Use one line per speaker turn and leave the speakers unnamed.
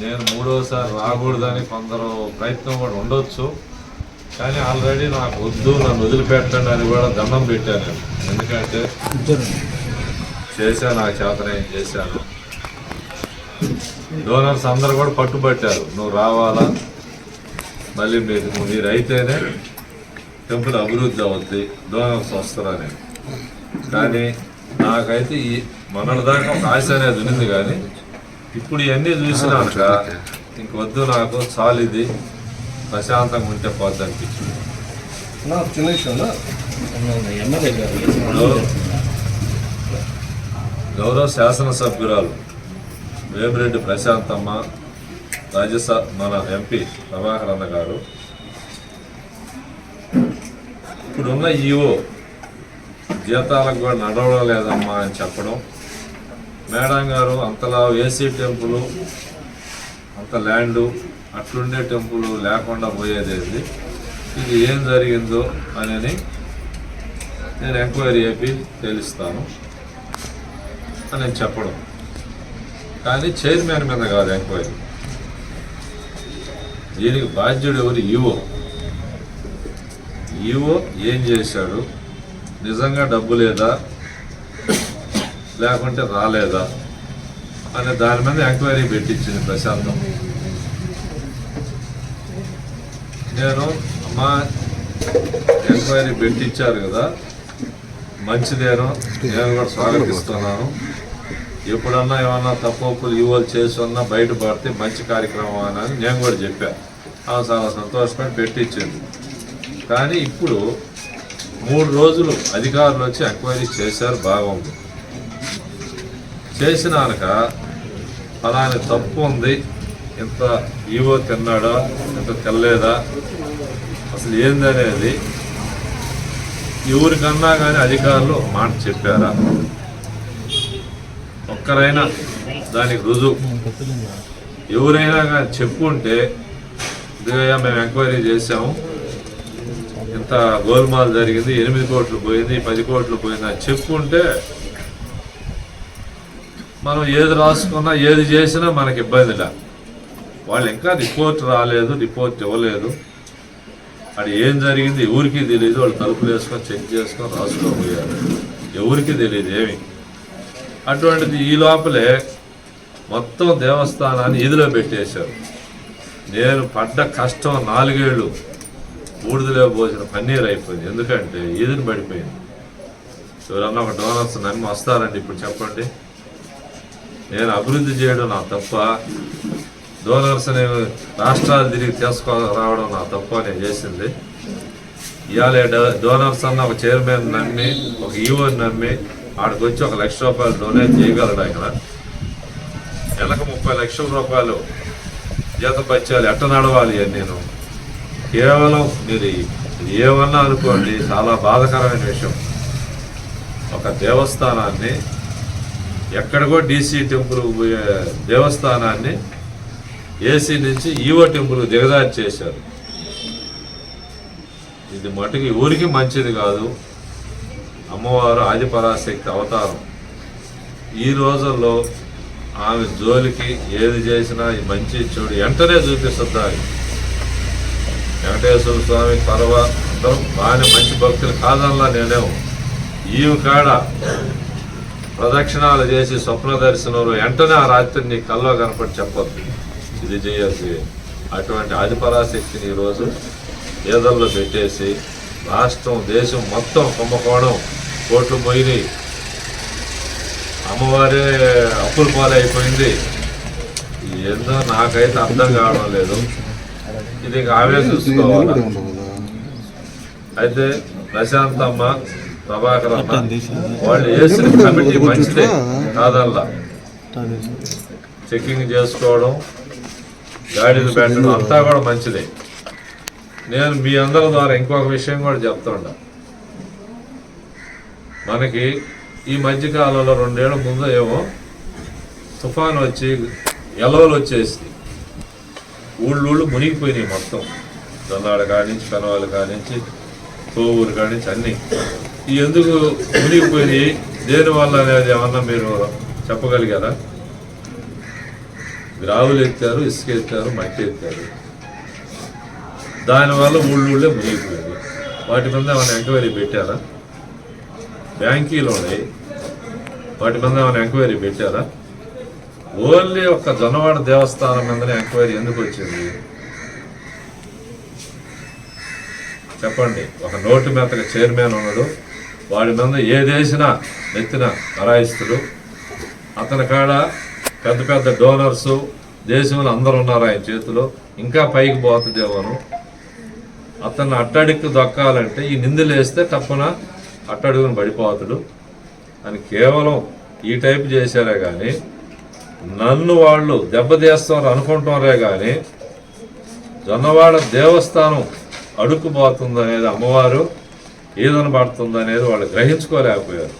నేను మూడోసారి రాకూడదని కొందరు ప్రయత్నం కూడా ఉండొచ్చు కానీ ఆల్రెడీ నాకు వద్దు నన్ను వదిలిపెట్టండి అని కూడా దండం పెట్టాను నేను. ఎందుకంటే చేశాను నాకు చేత నేను చేశాను. డోనర్స్ అందరు కూడా పట్టుబట్టారు నువ్వు రావాలా? మళ్ళీ మీరు మీరు అయితేనే టెంపుల్ అభివృద్ధి అవుద్ది డోనర్స్ వస్తారని కానీ నాకైతే ఈ మొన్నటి దాకా ఒక ఆశ అనేది ఉంది కానీ ఇప్పుడు ఇవన్నీ చూసినాక ఇంక వద్దు నాకు చాలు ఇది. ప్రశాంతంగా ఉంటే పోద్ది అనిపించింది.
చిన్న
గౌరవ శాసనసభ్యురాలు వేమిరెడ్డి ప్రశాంతమ్మ రాజ్యసభ మన ఎంపీ ప్రభాకర్ అన్న గారు. ఇప్పుడున్న ఈఓ జీతాలకు కూడా నడవడం లేదమ్మా అని చెప్పడం. మేడం గారు అంతలా ఏసీ టెంపుల్ అంత ల్యాండు అట్లుండే టెంపుల్ లేకుండా పోయేదేది ఇది ఏం జరిగిందో అని నేను ఎంక్వైరీ చేపి తెలుస్తాను అని నేను చెప్పడం. కానీ చైర్మన్ మీద కాదు ఎంక్వైరీ. దీనికి బాధ్యుడు ఎవరు? ఈవో. ఈవో ఏం చేశాడు? నిజంగా డబ్బు లేదా? లేకుంటే రాలేదా? అనే దాని మీద ఎంక్వైరీ పెట్టించింది ప్రశాంతం. నేను అమ్మా ఎంక్వైరీ పెట్టించారు కదా? మంచిదేను నేను కూడా స్వాగతిస్తున్నాను. ఎప్పుడన్నా ఏమన్నా తప్పులు ఇవ్వాలి చేసి ఉన్నా బయటపడితే మంచి కార్యక్రమం అని నేను కూడా చెప్పాను ఆమె చాలా సంతోషపడి పెట్టించింది. కానీ ఇప్పుడు మూడు రోజులు అధికారులు వచ్చి ఎంక్వైరీ చేశారు బాగుంది. చేసినాక అలానే తప్పు ఉంది ఇంత ఈవో తిన్నాడా ఇంత తెల్లేదా అసలు ఏందనేది ఎవరికన్నా కానీ అధికారులు మాట చెప్పారా? ఒక్కరైనా దానికి రుజువు. ఎవరైనా కానీ చెప్పుంటే ఇదిగా మేము ఎంక్వైరీ చేసాము ఇంత గోల్మాల్ జరిగింది ఎనిమిది కోట్లు పోయింది పది కోట్లు పోయింది అని చెప్పుకుంటే మనం ఏది రాసుకున్నా ఏది చేసినా మనకి ఇబ్బంది లే. వాళ్ళు ఇంకా రిపోర్ట్ రాలేదు రిపోర్ట్ ఇవ్వలేదు. అది ఏం జరిగింది ఎవరికి తెలియదు వాళ్ళు తలుపులు వేసుకొని చెక్ చేసుకొని రాసుకోబోయారు ఎవరికి తెలియదు ఏమి. అటువంటిది ఈ లోపలే మొత్తం దేవస్థానాన్ని ఇదిలో పెట్టేశారు. నేను పడ్డ కష్టం నాలుగేళ్ళు. బూడిదలో పోసిన పన్నీర్ అయిపోయింది. ఎందుకంటే ఈదుని పడిపోయింది. ఎవరన్నా ఒక డోనర్స్ నమ్మి వస్తారండి ఇప్పుడు చెప్పండి. నేను అభివృద్ధి చేయడం నా తప్ప డోనర్స్ అనే రాష్ట్రాలు తిరిగి తీసుకో రావడం నా తప్ప నేను చేసింది. ఇవాళ డో- డోనర్స్ అన్న ఒక చైర్మన్ నమ్మి ఒక ఈవోని నమ్మి ఆడికి వచ్చి ఒక లక్ష రూపాయలు డొనేట్ చేయగలడు ఆయన. నెలకు ముప్పై లక్షల రూపాయలు జీతం పచ్చాలి ఎట్ట నడవాలి అని నేను? కేవలం మీరు ఏమన్నా అనుకోండి చాలా బాధకరమైన విషయం. ఒక దేవస్థానాన్ని ఎక్కడికో డీసీ టెంపుల్ పోయే దేవస్థానాన్ని ఏసీ నుంచి ఈవో టెంపుల్ దిగదారి చేశారు. ఇది మటుకు ఊరికి మంచిది కాదు. అమ్మవారు ఆదిపరాశక్తి అవతారం. ఈ రోజుల్లో ఆమె జోలికి ఏది చేసినా మంచి చెడు వెంటనే చూపిస్తుంది వెంకటేశ్వర స్వామి పర్వ అందరూ బాగానే మంచి భక్తులు కాదల్లా నేనేమో ఈమె కాడ ప్రదక్షిణాలు చేసి స్వప్న దర్శనంలో వెంటనే ఆ రాత్రి నీ కల్లో కనపడి చెప్పొద్దు. ఇది చేయాల్సి అటువంటి ఆదిపరాశక్తిని ఈరోజు ఏదల్లో పెట్టేసి రాష్ట్రం దేశం మొత్తం కుంభకోణం కోట్లు పోయినాయి అమ్మవారే అప్పుల పాలైపోయింది. ఏందో నాకైతే అర్థం కావడం లేదు. ఇది ఇంకా ఆమె చూసుకోవాలి. అయితే ప్రశాంత్ అమ్మ ప్రభాకర్ అన్న వాళ్ళు వేసిన కమిటీ మంచిదే. కాదల్లా. చెకింగ్ చేసుకోవడం గాడిలు పెట్టడం అంతా కూడా మంచిదే. నేను మీ అందరి ద్వారా ఇంకొక విషయం కూడా చెప్తుండా మనకి ఈ మధ్యకాలంలో రెండేళ్ళ ముందు ఏమో తుఫాన్ వచ్చి ఎలవలు వచ్చేసి ఊళ్ళూళ్ళు మునిగిపోయినాయి మొత్తం. దొన్నాడు కానించి పెనవాళ్ళు కానించి కోవూరు కానించి నుంచి ఎందుకు మునిగిపోయినాయి? దేని వల్ల అనేది ఏమన్నా మీరు చెప్పగలిగారా? గ్రావులు ఎత్తారు ఇసుక ఎత్తారు మట్టి ఎత్తారు. దానివల్ల ఊళ్ళూళ్ళే మునిగిపోయింది వాటి మీద ఏమైనా ఎంక్వైరీ పెట్టారా? బ్యాంకీలు ఉన్నాయి వాటి మీద ఏమైనా ఎంక్వైరీ పెట్టారా? ఓన్లీ ఒక జొన్నవాడ దేవస్థానం మీదనే ఎంక్వైరీ ఎందుకు వచ్చింది? చెప్పండి. ఒక నోటు మెత్తగా చైర్మన్ ఉన్నాడు. వాడి మీద ఏదేసినా నెత్తిన అరాయిస్తుడు అతని కాడ పెద్ద పెద్ద డోనర్స్ దేశంలో అందరు ఉన్నారు ఆయన చేతిలో. ఇంకా పైకి పోతుందేమోను అతన్ని అట్టడికి దొక్కాలంటే ఈ నిందలు వేస్తే తప్పన అట్టడుగుని పడిపోతాడు. అని కేవలం ఈ టైప్ చేశారే కానీ నన్ను వాళ్ళు దెబ్బతీస్తారు అనుకుంటారే కానీ జొన్నవాడ దేవస్థానం అడుక్కుపోతుంది అనేది అమ్మవారు ఏదన పడుతుంది అనేది వాళ్ళు గ్రహించుకోలేకపోయారు.